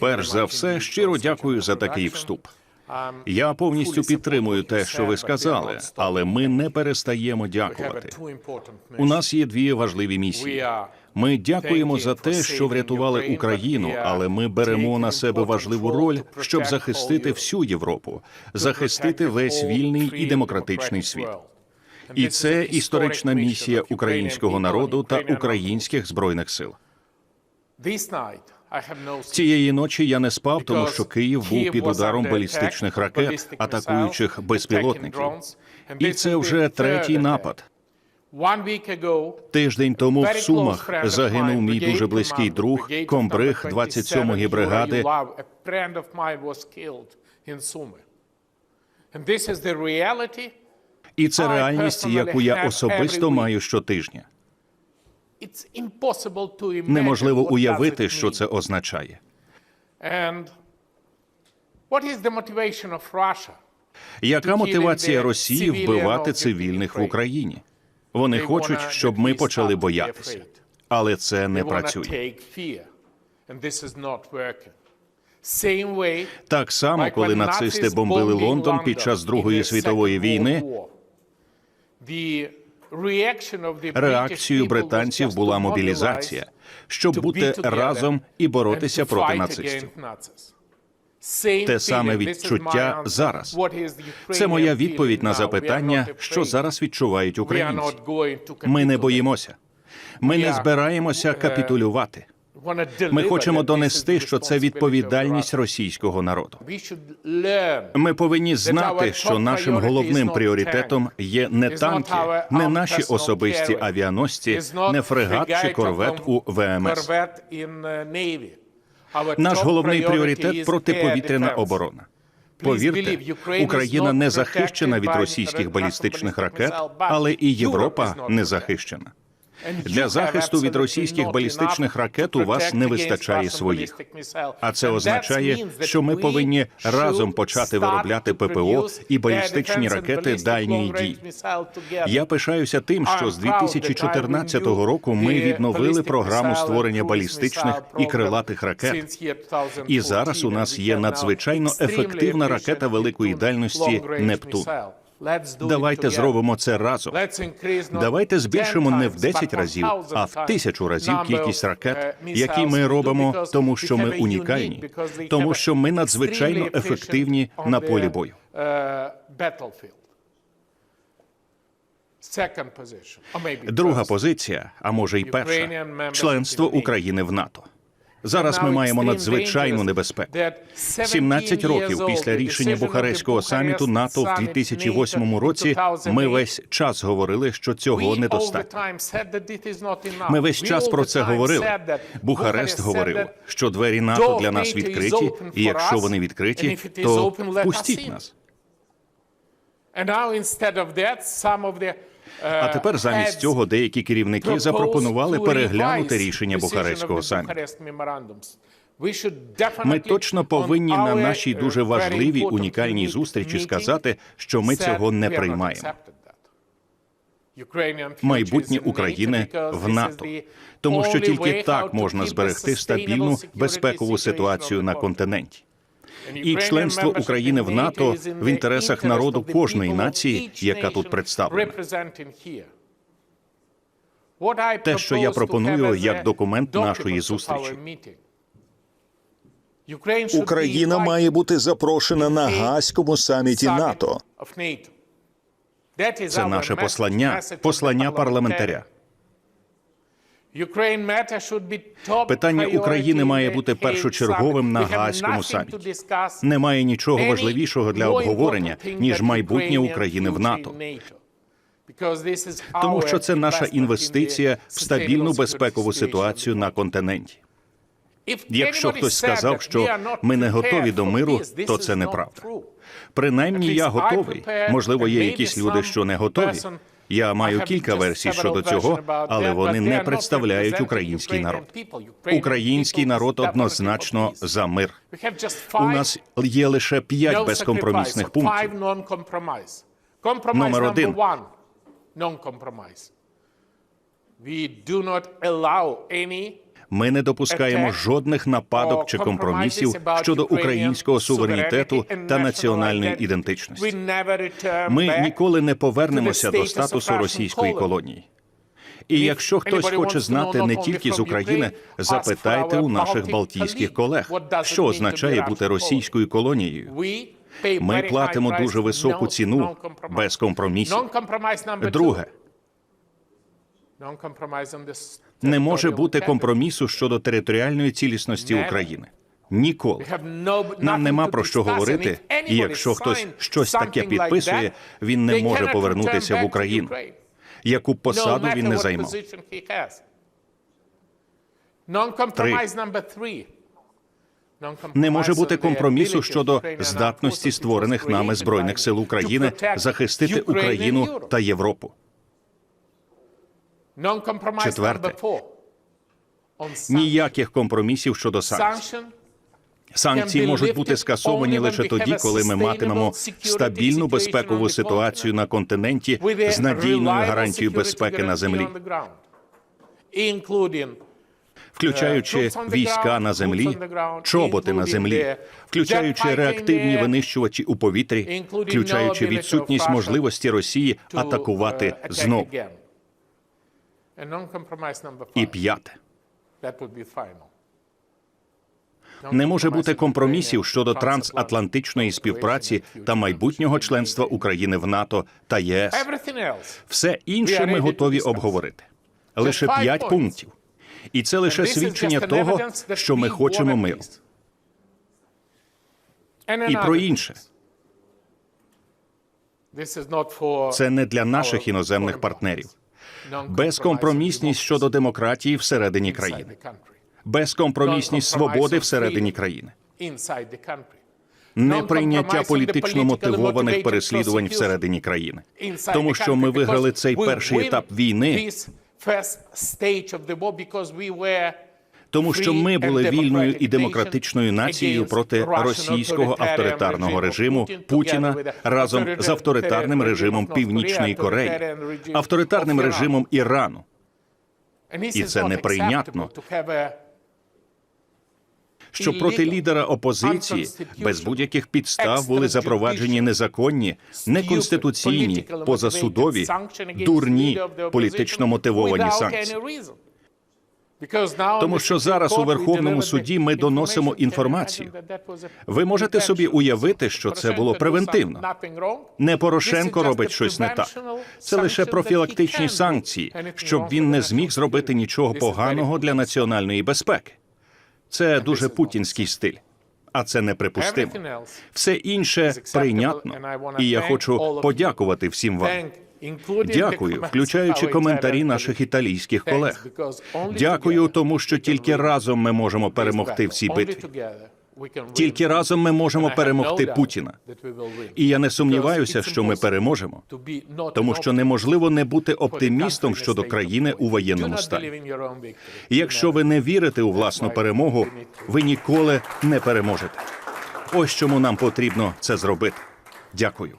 Перш за все, щиро дякую за такий вступ. Я повністю підтримую те, що ви сказали, але ми не перестаємо дякувати. У нас є дві важливі місії. Ми дякуємо за те, що врятували Україну, але ми беремо на себе важливу роль, щоб захистити всю Європу, захистити весь вільний і демократичний світ. І це історична місія українського народу та українських збройних сил. Цієї ночі я не спав, тому що Київ був під ударом балістичних ракет, атакуючих безпілотників. І це вже третій напад. Тиждень тому в Сумах загинув мій дуже близький друг, комбриг 27-ї бригади. І це реальність, яку я особисто маю щотижня. Неможливо уявити, що це означає. Яка мотивація Росії вбивати цивільних в Україні? Вони хочуть, щоб ми почали боятися, але це не працює. Так само, коли нацисти бомбили Лондон під час Другої світової війни, реакцією британців була мобілізація, щоб бути разом і боротися проти нацистів. Те саме відчуття зараз. Це моя відповідь на запитання, що зараз відчувають українці. Ми не боїмося. Ми не збираємося капітулювати. Ми хочемо донести, що це відповідальність російського народу. Ми повинні знати, що нашим головним пріоритетом є не танки, не наші особисті авіаносці, не фрегат чи корвет у ВМС. Наш головний пріоритет протиповітряна оборона. Повірте, Україна не захищена від російських балістичних ракет, але і Європа не захищена. Для захисту від російських балістичних ракет у вас не вистачає своїх. А це означає, що ми повинні разом почати виробляти ППО і балістичні ракети дальньої дії. Я пишаюся тим, що з 2014 року ми відновили програму створення балістичних і крилатих ракет. І зараз у нас є надзвичайно ефективна ракета великої дальності Нептун. Давайте зробимо це разом. Давайте збільшимо не в 10 разів, а в тисячу разів кількість ракет, які ми робимо, тому що ми унікальні, тому що ми надзвичайно ефективні на полі бою. Друга позиція, а може й перша членство України в НАТО. Зараз ми маємо надзвичайну небезпеку. 17 років після рішення Бухарестського саміту НАТО в 2008 році. Ми весь час говорили, що цього недостатньо. Ми весь час про це говорили. Бухарест говорив, що двері НАТО для нас відкриті, і якщо вони відкриті, то впустіть нас. А тепер замість цього деякі керівники запропонували переглянути рішення Бухарестського саміту. Ми точно повинні на нашій дуже важливій унікальній зустрічі сказати, що ми цього не приймаємо. Майбутнє України в НАТО, тому що тільки так можна зберегти стабільну безпекову ситуацію на континенті. І членство України в НАТО в інтересах народу кожної нації, яка тут представлена. Те, що я пропоную як документ нашої зустрічі. Україна має бути запрошена на Гаазькому саміті НАТО. Це наше послання, послання парламентаря. Питання України має бути першочерговим на Гаазькому саміті. Немає нічого важливішого для обговорення ніж майбутнє України в НАТО. Тому що це наша інвестиція в стабільну безпекову ситуацію на континенті. Якщо хтось сказав, що ми не готові до миру, то це неправда. Принаймні, я готовий. Можливо, є якісь люди, що не готові. Я маю кілька версій щодо цього, але вони не представляють український народ. Український народ однозначно за мир. У нас є лише п'ять безкомпромісних пунктів. Номер один. Ми не допускаємо жодних нападок чи компромісів щодо українського суверенітету та національної ідентичності. Ми ніколи не повернемося до статусу російської колонії. І якщо хтось хоче знати не тільки з України, запитайте у наших балтійських колег, що означає бути російською колонією. Ми платимо дуже високу ціну без компромісів. Друге, не може бути компромісу щодо територіальної цілісності України. Ніколи. Нам нема про що говорити, і якщо хтось щось таке підписує, він не може повернутися в Україну. Яку посаду він не займав. Не може бути компромісу щодо здатності створених нами збройних сил України захистити Україну та Європу. Четверте. Ніяких компромісів щодо санкцій. Санкції можуть бути скасовані лише тоді, коли ми матимемо стабільну безпекову ситуацію на континенті з надійною гарантією безпеки на землі, включаючи війська на землі, чоботи на землі, включаючи реактивні винищувачі у повітрі, включаючи відсутність можливості Росії атакувати знову. І п'яте. Не може бути компромісів щодо трансатлантичної співпраці та майбутнього членства України в НАТО та ЄС. Все інше ми готові обговорити. Лише п'ять пунктів. І це лише свідчення того, що ми хочемо миру. І про інше. Це не для наших іноземних партнерів. Безкомпромісність щодо демократії всередині країни. Безкомпромісність свободи всередині країни. Неприйняття політично мотивованих переслідувань всередині країни. Тому що ми виграли цей перший етап війни, тому що ми були вільною і демократичною нацією проти російського авторитарного режиму Путіна разом з авторитарним режимом Північної Кореї, авторитарним режимом Ірану. І це неприйнятно, що проти лідера опозиції без будь-яких підстав були запроваджені незаконні, неконституційні, позасудові, дурні політично мотивовані санкції. Тому що зараз у Верховному суді ми доносимо інформацію. Ви можете собі уявити, що це було превентивно. Не Порошенко робить щось не так. Це лише профілактичні санкції, щоб він не зміг зробити нічого поганого для національної безпеки. Це дуже путінський стиль, а це неприпустимо. Все інше прийнятно, і я хочу подякувати всім вам. Дякую, включаючи коментарі наших італійських колег. Дякую, тому що тільки разом ми можемо перемогти в цій битві. Тільки разом ми можемо перемогти Путіна. І я не сумніваюся, що ми переможемо, тому що неможливо не бути оптимістом щодо країни у воєнному стані. Якщо ви не вірите у власну перемогу, ви ніколи не переможете. Ось чому нам потрібно це зробити. Дякую.